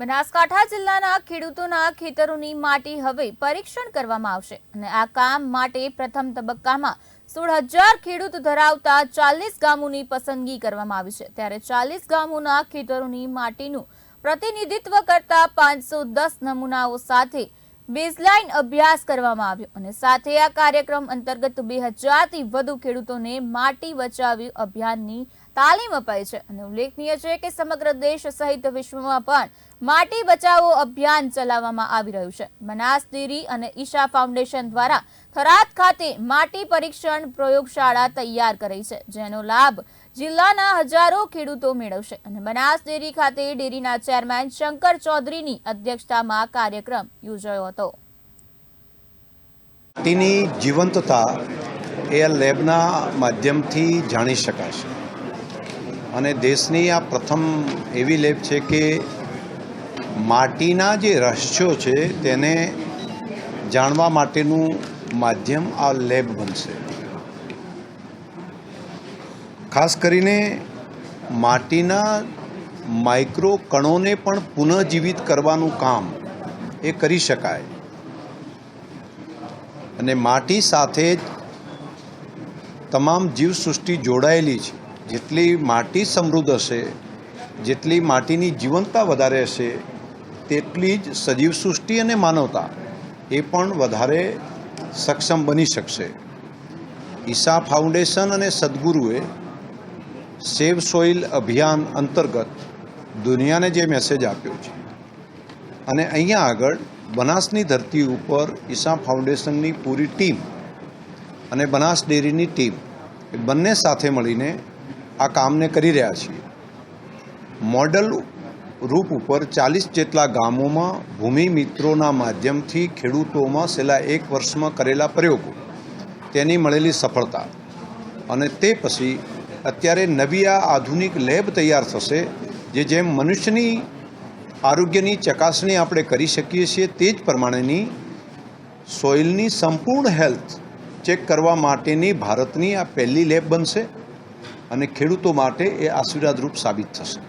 બનાસકાંઠા જિલ્લાના ખેડૂતોના ખેતરોની માટી હવે પરીક્ષણ કરવામાં આવશે અને આ કામ માટે પ્રથમ તબક્કામાં સોળ હજાર ખેડૂત ધરાવતા ચાલીસ ગામોની પસંદગી કરવામાં આવી છે. ત્યારે ચાલીસ ગામોના ખેતરોની માટીનું પ્રતિનિધિત્વ કરતા પાંચસો દસ નમૂનાઓ સાથે બેઝલાઇન અભ્યાસ કરવામાં આવ્યો અને સાથે આ કાર્યક્રમ અંતર્ગત બે હજારથી વધુ ખેડૂતોને માટી બચાવી અભિયાનની તાલીમ અપાઈ છે. અને ઉલ્લેખનીય છે કે સમગ્ર દેશ સહિત વિશ્વમાં પણ માટી બચાવો અભિયાન ચલાવવામાં આવી રહ્યું છે. બનાસ ડેરી અને ઈશા ફાઉન્ડેશન દ્વારા થરાદ ખાતે માટી પરીક્ષણ પ્રયોગશાળા તૈયાર કરી છે, જેનો લાભ જિલ્લાના હજારો ખેડૂતો મેળવશે અને બનાસ ડેરી ખાતે ડેરીના ચેરમેન શંકર ચૌધરીની અધ્યક્ષતામાં કાર્યક્રમ યોજાયો હતો. તેની જીવંતતા એ લેબના માધ્યમથી જાણી શકાશે. અને દેશની આ પ્રથમ એવી લેબ છે કે માટીના જે રહસ્યો છે તેને જાણવા માટેનું માધ્યમ આ લેબ બનશે. ખાસ કરીને માટીના માઇક્રો કણોને પણ પુનઃજીવિત કરવાનું કામ એ કરી શકાય. અને માટી સાથે જ તમામ જીવસૃષ્ટિ જોડાયેલી છે. જેટલી માટી સમૃદ્ધ હશે, જેટલી માટીની જીવંતતા વધારે હશે, તેટલી જ સજીવ સૃષ્ટિ અને માનવતા એ પણ વધારે સક્ષમ બની શકશે. ઈશા ફાઉન્ડેશન અને સદગુરુએ સેવ સોઇલ અભિયાન અંતર્ગત દુનિયાને જે મેસેજ આપ્યો છે. અને અહીંયા આગળ બનાસની ધરતી ઉપર ઈશા ફાઉન્ડેશનની પૂરી ટીમ અને બનાસ ડેરીની ટીમ એ બંને સાથે મળીને આ કામને કરી રહ્યા છીએ મોડલ રૂપ ઉપર ચાલીસ જેટલા ગામોમાં ભૂમિ મિત્રોના માધ્યમથી ખેડૂતોમાં છેલ્લા એક વર્ષમાં કરેલા પ્રયોગો, તેની મળેલી સફળતા અને તે પછી અત્યારે નવી આ આધુનિક લેબ તૈયાર થશે, જે જેમ મનુષ્યની આરોગ્યની ચકાસણી આપણે કરી શકીએ છીએ, તે જ પ્રમાણેની સોઇલની સંપૂર્ણ હેલ્થ ચેક કરવા માટેની ભારતની આ પહેલી લેબ બનશે અને ખેડૂતો માટે એ આશીર્વાદરૂપ સાબિત થશે.